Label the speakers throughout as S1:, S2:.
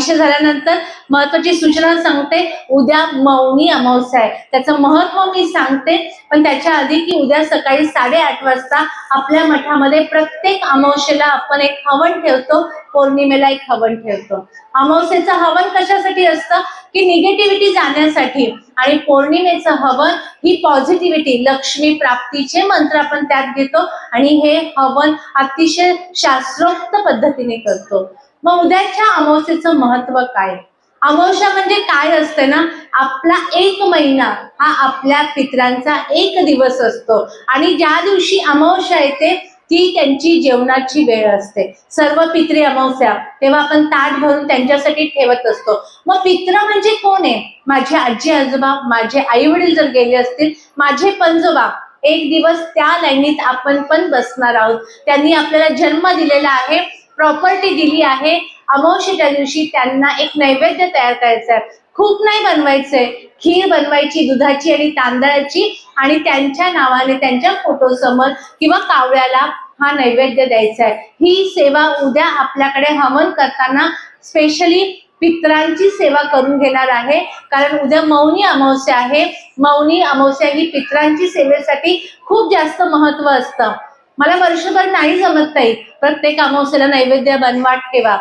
S1: विषय झाल्यानंतर महत्वाची सूचना सांगते उद्या मौनी अमावस्या आहे. त्याचं महत्त्व मी सांगते पण त्याच्या आधी की उद्या सकाळी साडेआठ वाजता आपल्या मठामध्ये प्रत्येक अमावस्येला आपण एक हवन ठेवतो पौर्णिमेला एक हवन ठेवतो. अमावस्येचं हवन कशासाठी असतं? की निगेटिव्हिटी जाण्यासाठी. आणि पौर्णिमेचं हवन ही पॉझिटिव्हिटी लक्ष्मी प्राप्तीचे मंत्र आपण त्यात घेतो आणि हे हवन अतिशय शास्त्रोक्त पद्धतीने करतो. मग उद्याच्या अमावस्येचं महत्त्व काय? अमावस्या म्हणजे काय असते ना? आपला एक महिना हा आपल्या पित्रांचा एक दिवस असतो. आणि ज्या दिवशी अमावस्या येते ती त्यांची जेवणाची वेळ असते. सर्व पित्री अमावस्या तेव्हा आपण ताट भरून त्यांच्यासाठी ठेवत असतो. मग पित्र म्हणजे कोण आहे? माझे आजी आजोबा माझे आई वडील जर गेले असतील माझे पंजोबा एक दिवस त्या लाईनीत आपण पण बसणार आहोत. त्यांनी आपल्याला जन्म दिलेला आहे. प्रॉपर्टी दिली आहे. अमावशीच्या दिवशी त्यांना एक नैवेद्य तयार करायचा आहे खूप नाही बनवायचंय. खीर बनवायची दुधाची आणि तांदळाची आणि त्यांच्या नावाने त्यांच्या फोटो समोर किंवा कावळ्याला हा नैवेद्य द्यायचा आहे ही सेवा उद्या आपल्याकडे हवन करताना स्पेशली पित्रांची सेवा करून घेणार आहे. कारण उद्या मौनी अमावस्या आहे. मौनी अमावस्या ही पित्रांची सेवेसाठी खूप जास्त महत्त्व असतं. मला वर्षभर नाही जमत नाही प्रत्येक अमावस्येला नैवेद्य बनवा ठेवा.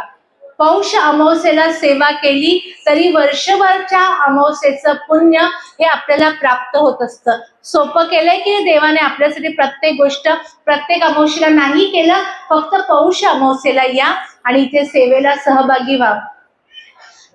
S1: पौष अमावस्येला सेवा केली तरी वर्षभरच्या अमावस्येचं पुण्य हे आपल्याला प्राप्त होत असतं. सोपं केलंय की देवाने आपल्यासाठी प्रत्येक गोष्ट प्रत्येक अमावस्येला नाही केलं फक्त पौष अमावस्येला या आणि इथे सेवेला सहभागी व्हा.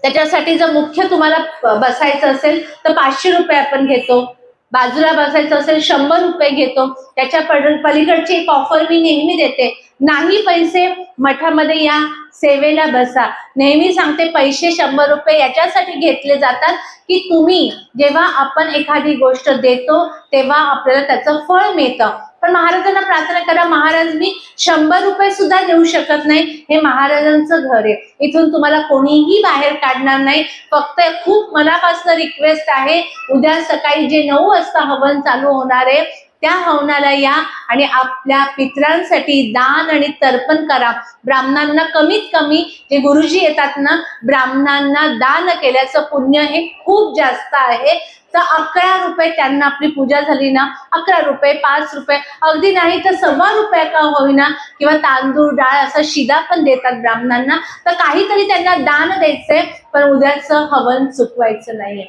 S1: त्याच्यासाठी जर मुख्य तुम्हाला बसायचं असेल तर पाचशे रुपये आपण घेतो. बाजूला बसायचं असेल शंभर रुपये घेतो. त्याच्या पलीकडची एक ऑफर मी नेहमी देते. नाही पैसे मठामध्ये या सेवेला बसा. नेहमी सांगते पैसे शंभर रुपये याच्यासाठी घेतले जातात की तुम्ही जेव्हा आपण एखादी गोष्ट देतो तेव्हा आपल्याला त्याचं फळ मिळतं. पण महाराजांना प्रार्थना करा महाराज मी शंभर रुपये सुद्धा देऊ शकत नाही. हे महाराजांचं घर आहे. इथून तुम्हाला कोणीही बाहेर काढणार नाही. फक्त खूप मनापासून रिक्वेस्ट आहे. उद्या सकाळी जे नऊ वाजता हवन चालू होणार आहे त्या हवनाला या आणि आपल्या पित्रांसाठी दान आणि तर्पण करा. ब्राह्मणांना कमीत कमी जे गुरुजी येतात ना ब्राह्मणांना दान केल्याचं पुण्य हे खूप जास्त आहे. तर अकरा रुपये त्यांना आपली पूजा झाली ना अकरा रुपये पाच रुपये अगदी नाही तर सव्वा रुपये का होईना किंवा तांदूळ डाळ असा शिदा पण देतात ब्राह्मणांना. तर काहीतरी त्यांना दान द्यायचंय पण उद्याचं हवन चुकवायचं नाहीये.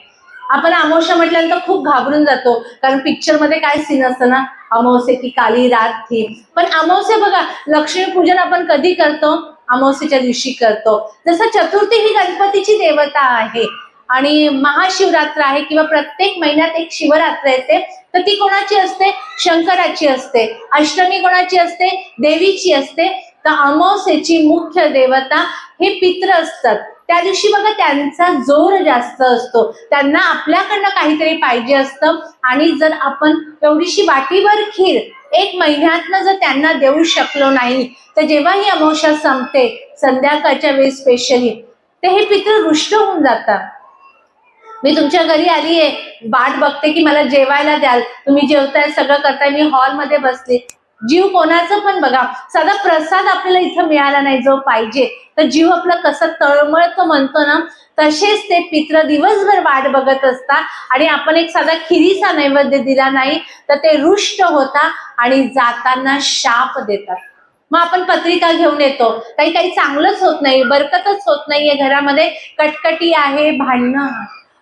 S1: आपण अमावस्या म्हटल्यानंतर खूप घाबरून जातो. कारण पिक्चरमध्ये काय सीन असतं ना? अमावस्या की काली रात थी पण अमावस्या बघा लक्ष्मीपूजन आपण कधी करतो? अमावस्येच्या दिवशी करतो. जसं चतुर्थी ही गणपतीची देवता आहे. आणि महाशिवरात्र आहे किंवा प्रत्येक महिन्यात एक शिवरात्र येते तर ती कोणाची असते? शंकराची असते. अष्टमी कोणाची असते? देवीची असते. तर अमावस्येची मुख्य देवता हे पित्र असतात. त्या दिवशी बघा त्यांचा जोर जास्त असतो. त्यांना आपल्याकडनं काहीतरी पाहिजे असतं. आणि जर आपण एवढीशी वाटीभर खीर एक महिन्यातनं जर त्यांना देऊ शकलो नाही तर जेव्हा ही अमावस्या संपते संध्याकाळच्या वेळी स्पेशली ते हे पितृ रुष्ट होऊन जातात. मी तुमच्या घरी आली आहे वाट बघते की मला जेवायला द्याल. तुम्ही जेवताय सगळं करताय मी हॉलमध्ये बसली. जीव कोणाचं पण बघा. साधा प्रसाद आपल्याला इथं मिळाला नाही जो पाहिजे. तर जीव आपला कसं तळमळतो म्हणतो ना तसेच ते पित्र दिवसभर वाट बघत असतात. आणि आपण एक साधा खिरीचा नैवेद्य दिला नाही तर ते रुष्ट होता आणि जाताना शाप देतात. मग आपण पत्रिका घेऊन येतो. काही काही चांगलंच होत नाही बरकतच होत नाहीये घरामध्ये. कटकटी आहे भांडणं.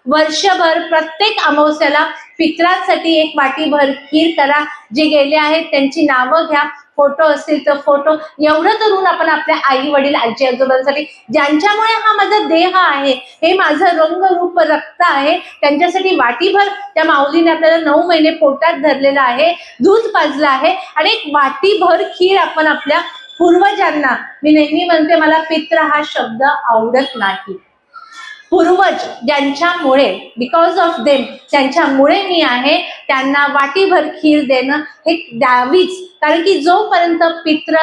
S1: वर्षभर प्रत्येक अमावस्याला पित्रांसाठी एक वाटीभर खीर करा. जे गेले आहेत त्यांची नावं घ्या. फोटो असतील तर फोटो. एवढं करून आपण आपल्या आई वडील आजी आजोबांसाठी ज्यांच्यामुळे हा माझा देह आहे हे माझं रंग रूप रक्त आहे त्यांच्यासाठी वाटीभर त्या माऊलीने आपल्याला नऊ महिने पोटात धरलेलं आहे दूध पाजलं आहे आणि एक वाटीभर खीर आपण आपल्या पूर्वजांना. मी नेहमी म्हणते मला पित्र हा शब्द आवडत नाही. पूर्वज ज्यांच्यामुळे बिकॉज ऑफ देम त्यांच्यामुळे मी आहे त्यांना वाटीभर खीर देणं हे द्यावीच. कारण की जोपर्यंत पित्र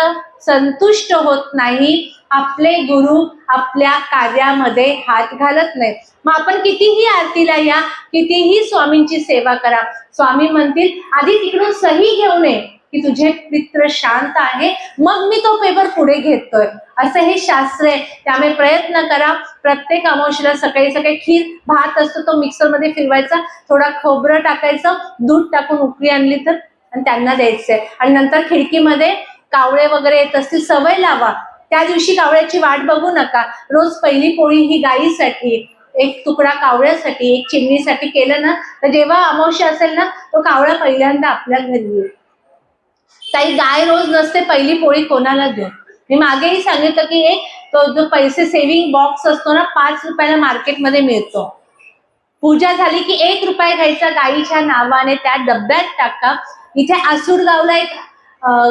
S1: संतुष्ट होत नाही आपले गुरु आपल्या कार्यामध्ये हात घालत नाही मग आपण कितीही आरतीला या कितीही स्वामींची सेवा करा. स्वामी म्हणतील आधी तिकडून सही घेऊ नये. की तुझे मित्र शांत आहे मग मी तो पेपर पुढे घेतोय. असं हे शास्त्र आहे. त्यामुळे प्रयत्न करा. प्रत्येक अमावशीला सकाळी सकाळी खीर भात असतो तो मिक्सरमध्ये फिरवायचा. थोडा खोबरं टाकायचं दूध टाकून उकळी आणली तर आणि त्यांना द्यायचंय. आणि नंतर खिडकीमध्ये कावळे वगैरे येत असतील सवय लावा. त्या दिवशी कावळ्याची वाट बघू नका. रोज पहिली पोळी ही गाईसाठी एक तुकडा कावळ्यासाठी एक चिमणीसाठी केलं ना तर जेव्हा अमावश्य असेल ना तो कावळा पहिल्यांदा आपल्या घरी येईल. ताई गाय रोज नसते पहिली पोळी कोणाला देऊ मी मागेही सांगितलं की एक तो जो पैसे सेव्हिंग बॉक्स असतो ना पाच रुपयाला मार्केटमध्ये मिळतो. पूजा झाली की एक रुपया घ्यायचा गाईच्या नावाने त्या डब्यात टाका. इथे आसूरगावला एक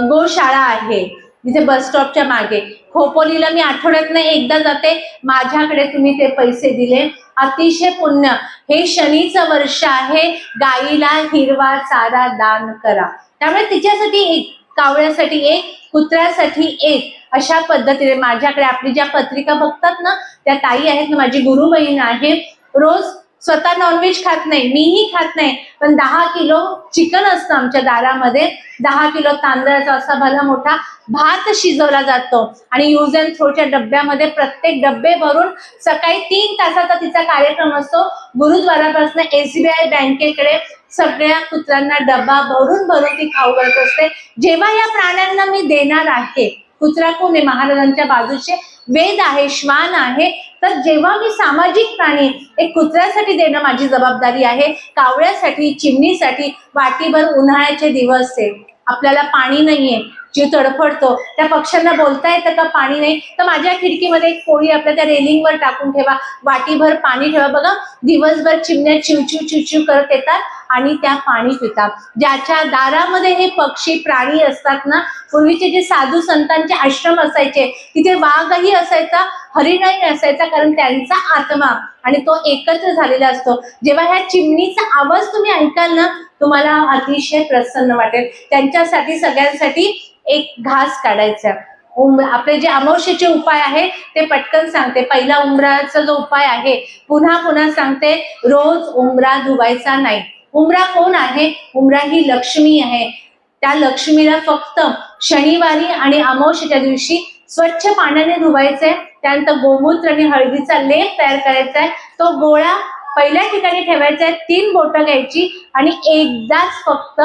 S1: गोशाळा आहे. जिथे बस स्टॉपच्या मागे. खोपोलीला मी आठवड्यातनं एकदा जाते. माझ्याकडे तुम्ही ते पैसे दिले. अतिशय पुण्य. हे शनीचं वर्ष आहे. गाईला हिरवा चारा दान करा. त्यामुळे तिच्यासाठी एक कावळ्यासाठी एक कुत्र्यासाठी एक अशा पद्धतीने माझ्याकडे आपली ज्या पत्रिका बघतात ना त्या ताई आहेत ना माझी गुरु बहीण आहे. रोज स्वतः नॉनव्हेज खात नाही मीही खात नाही पण दहा किलो चिकन असतं आमच्या दारामध्ये. दहा किलो तांदळाचा असा भला मोठा भात शिजवला जातो. आणि यूज अँड थ्रोच्या डब्यामध्ये प्रत्येक डब्बे भरून सकाळी तीन तासाचा तिचा कार्यक्रम असतो. गुरुद्वारापासून एसबीआय बँकेकडे सगळ्या कुत्र्यांना डबा भरून भरून ती खाऊ घालत असते. जेव्हा या प्राण्यांना मी देणार आहे कुत्रा कोण आहे महाराजांच्या बाजूचे वेद आहे श्वान आहे. तर जेव्हा मी सामाजिक प्राणी एक कुत्र्यासाठी देणं माझी जबाबदारी आहे कावळ्यासाठी चिमणीसाठी वाटीभर उन्हाळ्याचे दिवस आहे. आपल्याला पाणी नाहीये जीव तडफडतो. त्या पक्ष्यांना बोलता येतं का पाणी नाही? तर माझ्या खिडकीमध्ये एक पोळी आपल्या त्या रेलिंगवर टाकून ठेवा. वाटीभर पाणी ठेवा. बघा दिवसभर चिमण्या चिवचिव चिवचिव करत येतात. आणि त्या पाणी पितात. ज्याच्या दारामध्ये हे पक्षी प्राणी असतात ना पूर्वीचे जे साधू संतांचे आश्रम असायचे तिथे वाघही असायचा हरिणही असायचा कारण त्यांचा आत्मा आणि तो एकत्र झालेला असतो. जेव्हा ह्या चिमणीचा आवाज तुम्ही ऐकाल ना तुम्हाला अतिशय प्रसन्न वाटेल. त्यांच्यासाठी सगळ्यांसाठी एक घास काढायचा. उम आपले जे अमावशेचे उपाय आहे ते पटकन सांगते. पहिला उंबराचा जो उपाय आहे पुन्हा पुन्हा सांगते रोज उंबरा धुवायचा नाही. उमरा कोण आहे? उमरा ही लक्ष्मी आहे. त्या लक्ष्मीला फक्त शनिवारी आणि अमावशीच्या दिवशी स्वच्छ पाण्याने धुवायचंय. त्यानंतर गोमूत्र आणि हळदीचा लेप तयार करायचा आहे तो गोळा पहिल्या ठिकाणी ठेवायचा आहे तीन बोटं घ्यायची आणि एकदाच फक्त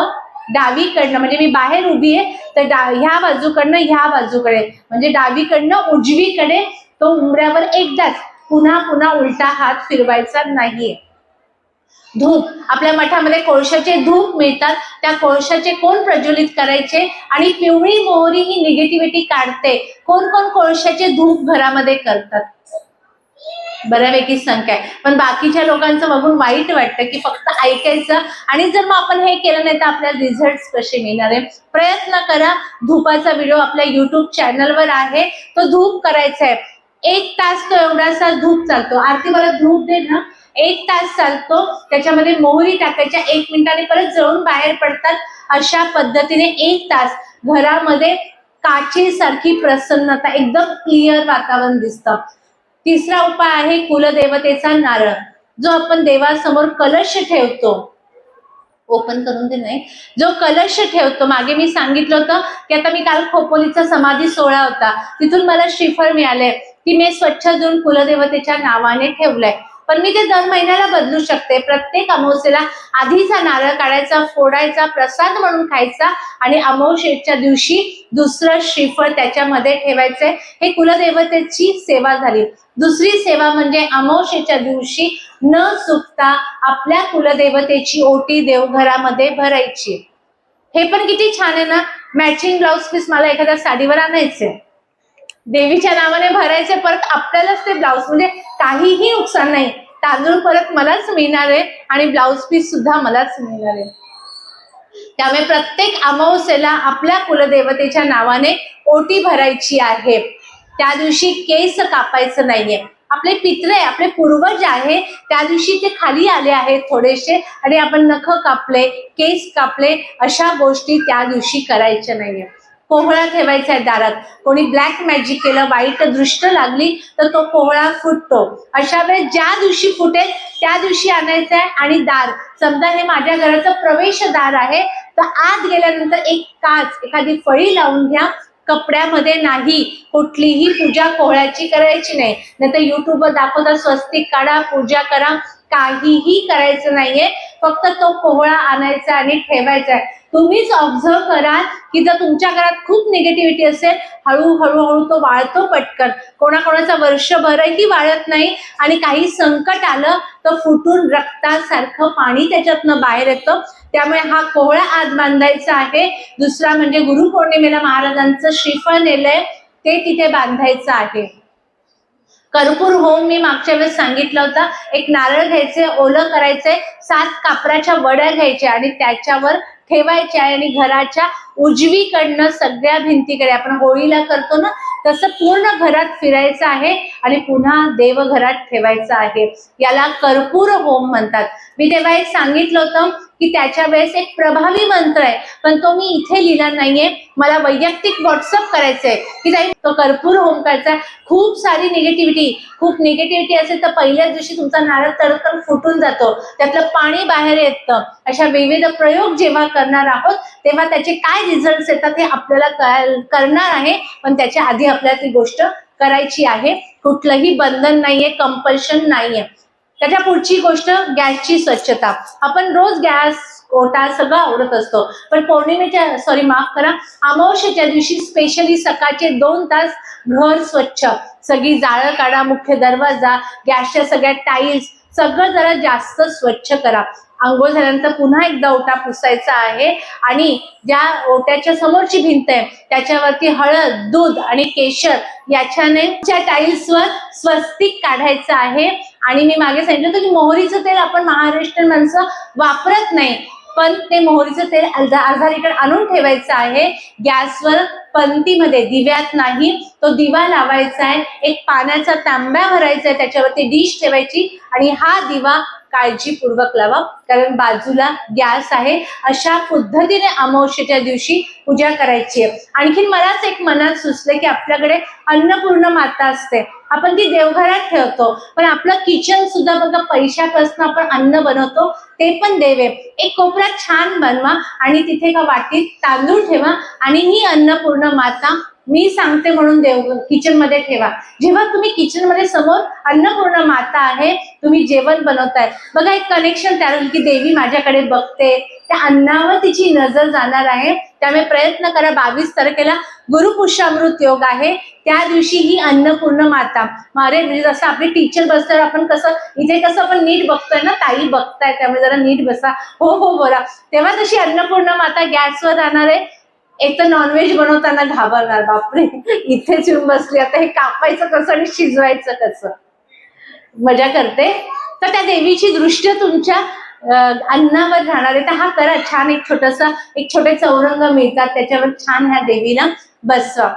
S1: डावीकडनं म्हणजे मी बाहेर उभी आहे तर डा ह्या बाजूकडनं ह्या बाजूकडे. म्हणजे डावीकडनं उजवीकडे तो उमऱ्यावर एकदाच पुन्हा पुन्हा उलटा हात फिरवायचा नाहीये. धूप. आपल्या मठामध्ये कोळशाचे धूप मिळतात. त्या कोळशाचे कोण प्रज्वलित करायचे? आणि पिवळी मोहरी ही निगेटिव्हिटी काढते. कोण कोण कोळशाचे धूप घरामध्ये करतात? बऱ्यापैकी संख्या आहे. पण बाकीच्या लोकांचं बघून वाईट वाटतं की फक्त ऐकायचं. आणि जर मग आपण हे केलं नाही तर आपल्याला रिझल्ट कसे मिळणार आहे? प्रयत्न करा. धूपाचा व्हिडिओ आपल्या युट्यूब चॅनलवर आहे. तो धूप करायचा आहे. एक तास तो एवढासा धूप चालतो. आरती मला धूप दे ना. एक तास चालतो. त्याच्यामध्ये मोहरी टाकायच्या. एक मिनिटाने परत जळून बाहेर पडतात. अशा पद्धतीने एक तास घरामध्ये काचेसारखी प्रसन्नता एकदम क्लिअर वातावरण दिसतं. तिसरा उपाय आहे कुलदेवतेचा नारळ. जो आपण देवासमोर कलश ठेवतो. ओपन करून दे नाही. जो कलश ठेवतो. मागे मी सांगितलं होतं की आता मी काल खोपोलीचा समाधी सोहळा होता. तिथून मला श्रीफळ मिळाले की मी स्वच्छ धुवून कुलदेवतेच्या नावाने ठेवलंय. पण मी ते दर महिन्याला बदलू शकते. प्रत्येक अमावस्येला आधीचा नारळ काढायचा फोडायचा प्रसाद म्हणून खायचा आणि अमावस्येच्या दिवशी दुसरं श्रीफळ त्याच्यामध्ये ठेवायचंय. हे कुलदेवतेची सेवा झाली. दुसरी सेवा म्हणजे अमावस्येच्या दिवशी न चुकता आपल्या कुलदेवतेची ओटी देवघरामध्ये भरायची. हे पण किती छान आहे ना? मॅचिंग ब्लाउज पीस मला एखाद्या साडीवर आणायचे देवीच्या नावाने भरायचे परत आपल्यालाच ते ब्लाऊज म्हणजे काहीही नुकसान नाही. तांदूळ परत मलाच मिळणार आहे आणि ब्लाऊज पीस सुद्धा मलाच मिळणार आहे. त्यामुळे प्रत्येक अमावस्येला आपल्या कुलदेवतेच्या नावाने ओटी भरायची आहे. त्या दिवशी केस कापायचं नाहीये. आपले पित्र आहे आपले पूर्वज आहे त्या दिवशी ते खाली आले आहेत थोडेसे आणि आपण नख कापले केस कापले अशा गोष्टी त्या दिवशी करायच्या नाहीये. पोहळा ठेवायचा आहे दारात. कोणी ब्लॅक मॅजिक केलं वाईट दृष्ट लागली तर तो पोहळा फुटतो. अशा वेळेस ज्या दिवशी फुटेल त्या दिवशी आणायचा आहे आणि दार. समजा हे माझ्या घराचं प्रवेशद्वार आहे तर आत गेल्यानंतर एक काच एखादी फळी लावून घ्या. कपड्यामध्ये नाही. कुठलीही पूजा कोहळ्याची करायची नाही. नाहीतर युट्यूबवर दाखवता स्वस्तिक काढा पूजा करा. काहीही करायचं नाहीये. फक्त तो कोहळा आणायचा आणि ठेवायचा आहे. तुम्हीच ऑब्झर्व करा की जर तुमच्या घरात खूप निगेटिव्हिटी असेल हळूहळू हळू तो वाळतो पटकन. कोणाकोणाचा वर्षभरही वाळत नाही आणि काही संकट आलं तर फुटून रक्तासारखं पाणी त्याच्यातनं बाहेर येतं. त्यामुळे हा कोहळा आत बांधायचा आहे. दुसरा म्हणजे गुरुपौर्णिमेला महाराजांचं श्रीफळ नेलंय ते तिथे बांधायचं आहे. कर्पूर होम मी मागच्या वेळेस सांगितलं होतं एक नारळ घ्यायचे ओलं करायचंय सात कापराच्या वड्या घ्यायच्या आणि त्याच्यावर ठेवायच्या आहे आणि घराच्या उजवीकडनं सगळ्या भिंतीकडे आपण होळीला करतो ना तसं पूर्ण घरात फिरायचं आहे आणि पुन्हा देवघरात ठेवायचं आहे. याला कर्पूर होम म्हणतात. मी तेव्हा एक सांगितलं होतं की त्याच्या वेळेस एक प्रभावी मंत्र आहे. पण तो मी इथे लिहिला नाहीये. मला वैयक्तिक व्हॉट्सअप करायचंय की ताई तो कर्पूर होम करायचा खूप सारी निगेटिव्हिटी खूप निगेटिव्हिटी असेल तर पहिल्याच दिवशी तुमचा नारळ तडकन फुटून जातो. त्यातलं पाणी बाहेर येतं. अशा विविध प्रयोग जेव्हा करणार आहोत तेव्हा त्याचे काय रिझल्ट येतात हे आपल्याला करणार आहे. पण त्याच्या आधी आपल्याला ती गोष्ट करायची आहे. कुठलंही बंधन नाहीये कंपल्शन नाहीये. त्याच्या पुढची गोष्ट गॅसची स्वच्छता. आपण रोज गॅस ओटा सगळं आवडत असतो. पण पौर्णिमेच्या सॉरी माफ करा अमावस्येच्या दिवशी स्पेशली सकाळचे दोन तास घर स्वच्छ. सगळी जाळं काढा मुख्य दरवाजा गॅसच्या सगळ्या टाईल्स सगळं जरा जास्त स्वच्छ करा. आंघोळ झाल्यानंतर पुन्हा एकदा ओटा पुसायचा आहे. आणि ज्या ओट्याच्या समोरची भिंत आहे त्याच्यावरती हळद दूध आणि केशर याच्याने त्या टाईल्सवर स्वस्तिक काढायचं आहे. आणि मी मागे सांगितलं होतं की मोहरीचं तेल आपण महाराष्ट्रीयन माणसं वापरत नाही पण ते मोहरीचं तेल अर्धा अर्धा लिटर आणून ठेवायचं आहे. गॅसवर पंतीमध्ये दिव्यात नाही तो दिवा लावायचा आहे. एक पाण्याचा तांब्या भरायचा आहे त्याच्यावरती डिश ठेवायची. आणि हा दिवा काळजीपूर्वक लावा. कारण बाजूला गॅस आहे. अशा पद्धतीने अमावस्येच्या दिवशी पूजा करायची आहे. आणखीन मलाच एक मनात सुचलं की आपल्याकडे अन्नपूर्ण माता असते. आपण ती देवघरात ठेवतो. पण आपलं किचन सुद्धा बघा पैशापासून आपण अन्न बनवतो ते पण देव. एक कोपरा छान बनवा आणि तिथे एका वाटीत तांदूळ ठेवा आणि ही अन्नपूर्ण माता मी सांगते म्हणून देव किचनमध्ये ठेवा. जेव्हा तुम्ही किचनमध्ये समोर अन्नपूर्ण माता आहे तुम्ही जेवण बनवताय. बघा एक कनेक्शन तयार होईल की देवी माझ्याकडे बघते. त्या अन्नावर तिची नजर जाणार आहे. त्यामुळे प्रयत्न करा बावीस तारखेला गुरुपुष्यामृत योग आहे. त्या दिवशी ही अन्नपूर्ण माता. मारे म्हणजे जसं आपली टीचर बसल्यावर आपण कसं इथे कसं आपण नीट बघतोय ना ताई बघताय त्यामुळे जरा नीट बसा. हो हो बोला. तेव्हा तशी अन्नपूर्ण माता गॅसवर राहणार आहे. एक तर नॉनव्हेज बनवताना घाबरणार बापरे. इथेच येऊन बसली आता हे कापायचं कसं आणि शिजवायचं कसं? मजा करते. तर त्या देवीची दृष्टी तुमच्या अन्नावर राहणार आहे. तर हा करा छान एक छोटासा एक छोटे चौरंग मिळतात. त्याच्यावर छान ह्या देवीला बसवा.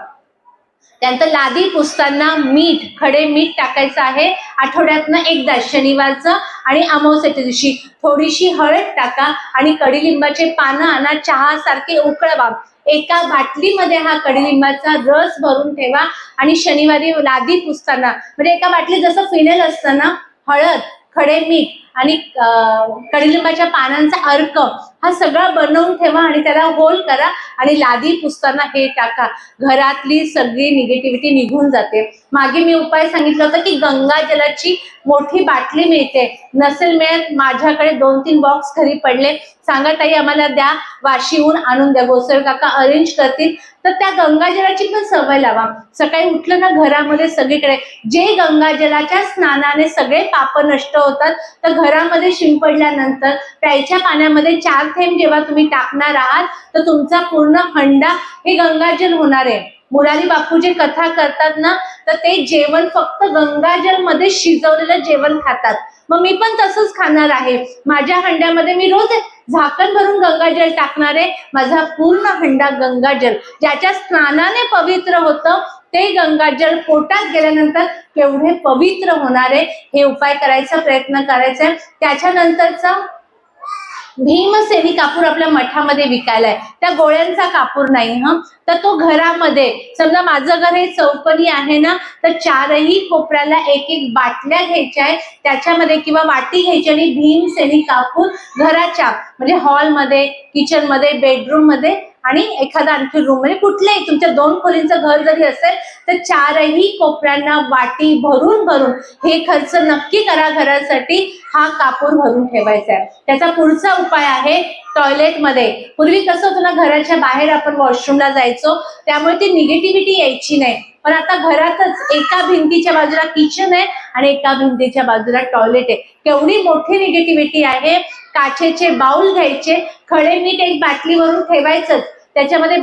S1: त्यानंतर लादी पुसताना मीठ खडे मीठ टाकायचं आहे. आठवड्यातनं एकदा शनिवारचं आणि अमावस्याच्या दिवशी. थोडीशी हळद टाका आणि कडीलिंबाचे पानं आणा. चहा सारखे उकळवा. एका बाटलीमध्ये हा कडीलिंबाचा रस भरून ठेवा आणि शनिवारी लादी पुसताना म्हणजे एका बाटलीत जसं फिनेल असतं ना हळद खडे मीठ आणि कडिलिंबाच्या कडीलिंबाच्या पानांचा अर्क हा सगळा बनवून ठेवा आणि त्याला होल करा आणि लादी पुसताना हे टाका. घरातली सगळी निगेटिव्हिटी निघून जाते. मागे मी उपाय सांगितला होता की गंगा जलाची मोठी बाटली मिळते. नसेल मिळत माझ्याकडे दोन तीन बॉक्स घरी पडले. सांगा ताई आम्हाला द्या. वाशीहून आणून द्या. गोसर काका अरेंज करतील. तर त्या गंगाजलाची पण सवय लावा. सकाळी उठलं ना घरामध्ये सगळीकडे. जे गंगाजलाच्या स्नानाने सगळे पाप नष्ट होतात तर घरामध्ये शिंपडल्यानंतर प्यायच्या पाण्यामध्ये चार थेंब जेव्हा तुम्ही टाकणार आहात तर तुमचा पूर्ण हंडा हे गंगाजल होणार आहे. मुरारी बापू जे कथा करतात ना तर ते जेवण फक्त गंगाजलमध्ये शिजवलेलं जेवण खातात. मग मी पण तसंच खाणार आहे. माझ्या हंड्यामध्ये मी रोज झाकण भरून गंगाजल टाकणार आहे. माझा पूर्ण हंडा गंगाजल ज्याच्या स्नानाने पवित्र होतं ते गंगाजल पोटात गेल्यानंतर केवढे पवित्र होणार हे उपाय करायचा प्रयत्न करायचा आहे. त्याच्यानंतरचा भीमसेनी कापूर आपल्या मठामध्ये विकायला आहे त्या गोळ्यांचा कापूर नाही हा? तर तो घरामध्ये समजा माझं घर हे चौकोनी आहे ना तर चारही कोपऱ्याला एक एक बाटल्या घ्यायच्या आहे त्याच्यामध्ये किंवा वाटी घ्यायची आणि भीमसेनी कापूर घराच्या म्हणजे हॉलमध्ये किचनमध्ये बेडरूममध्ये आणि एखादा आणखी रूम म्हणजे कुठल्याही तुमच्या दोन खोलींचं घर जरी असेल तर चारही कोपऱ्यांना वाटी भरून भरून हे खर्च नक्की करा घरासाठी. हा कापूर भरून ठेवायचा आहे. त्याचा पुढचा उपाय आहे टॉयलेटमध्ये पूर्वी कसं होतं ना घराच्या बाहेर आपण वॉशरूमला जायचो त्यामुळे ती निगेटिव्हिटी यायची नाही. पण आता घरातच एका भिंतीच्या बाजूला किचन आहे आणि एका भिंतीच्या बाजूला टॉयलेट आहे. केवढी मोठी निगेटिव्हिटी आहे. काचेचे बाउल घ्यायचे खडे मीठ एक बाटलीवरून ठेवायचंच. त्याच्यामध्ये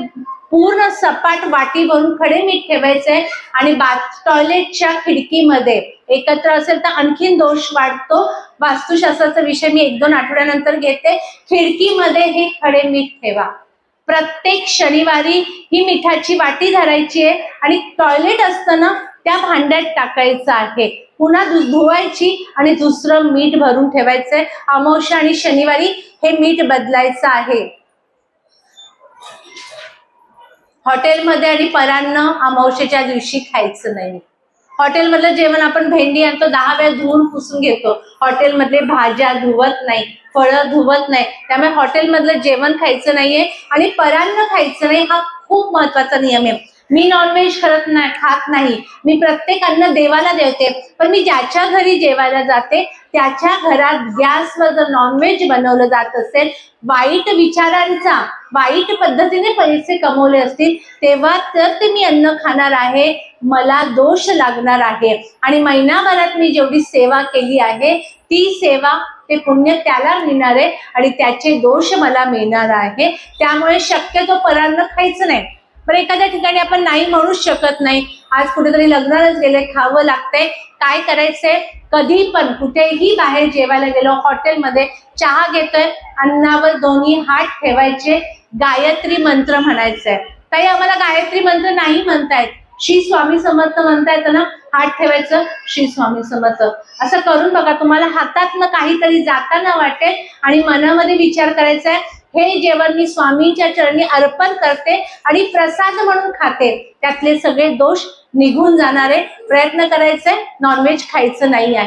S1: पूर्ण सपाट वाटी भरून खडे मीठ ठेवायचे आणि बाथ टॉयलेटच्या खिडकीमध्ये एकत्र असेल तर आणखीन दोष वाढतो. वास्तुशास्त्राचा विषय मी एक दोन आठवड्यानंतर घेते. खिडकीमध्ये हे खडे मीठ ठेवा. प्रत्येक शनिवारी ही मिठाची वाटी धरायची आहे आणि टॉयलेट असताना त्या भांड्यात टाकायचं आहे. पुन्हा धुवायची आणि दुसरं मीठ भरून ठेवायचंय. अमावस्या आणि शनिवारी हे मीठ बदलायचं आहे. हॉटेलमध्ये आणि परांना अमावशेच्या दिवशी खायचं नाही. हॉटेलमधलं जेवण आपण भेंडी आणतो दहा वेळा धुवून पुसून घेतो. हॉटेलमधले भाज्या धुवत नाही फळं धुवत नाही. त्यामुळे हॉटेलमधलं जेवण खायचं नाहीये आणि परान्न खायचं नाही हा खूप महत्त्वाचा नियम आहे. मी नॉनव्हेज करत नाही खात नाही. मी प्रत्येक अन्न देवाला देवते पण मी ज्याच्या घरी जेवायला जाते त्याच्या घरात गॅसवर जर नॉनव्हेज बनवलं जात असेल वाईट विचारांचा वाईट पद्धतीने पैसे कमवले असतील तेव्हा तर ते मी अन्न खाणार आहे मला दोष लागणार आहे. आणि महिनाभरात मी जेवढी सेवा केली आहे ती सेवा ते पुण्य त्याला मिळणार आहे आणि त्याचे दोष मला मिळणार आहे. त्यामुळे शक्यतो परान्न खायचं नाही. पण एखाद्या ठिकाणी आपण नाही म्हणूच शकत नाही. आज कुठेतरी लग्नालाच गेले खावं लागतंय. काय करायचंय? कधी पण कुठेही बाहेर जेवायला गेलो हॉटेलमध्ये चहा घेतोय अन्नावर दोन्ही हात ठेवायचे गायत्री मंत्र म्हणायचंय. काही आम्हाला गायत्री मंत्र नाही म्हणतायत. श्री स्वामी समर्थ म्हणतायत ना हात ठेवायचं श्री स्वामी समर्थ. असं करून बघा तुम्हाला हातातनं काहीतरी जाताना वाटेल आणि मनामध्ये विचार करायचा आहे हे जेवण मी स्वामींच्या चरणी अर्पण करते आणि प्रसाद म्हणून खाते. त्यातले सगळे दोष निघून जाणारे प्रयत्न करायचे. नॉनव्हेज खायचं नाही आहे.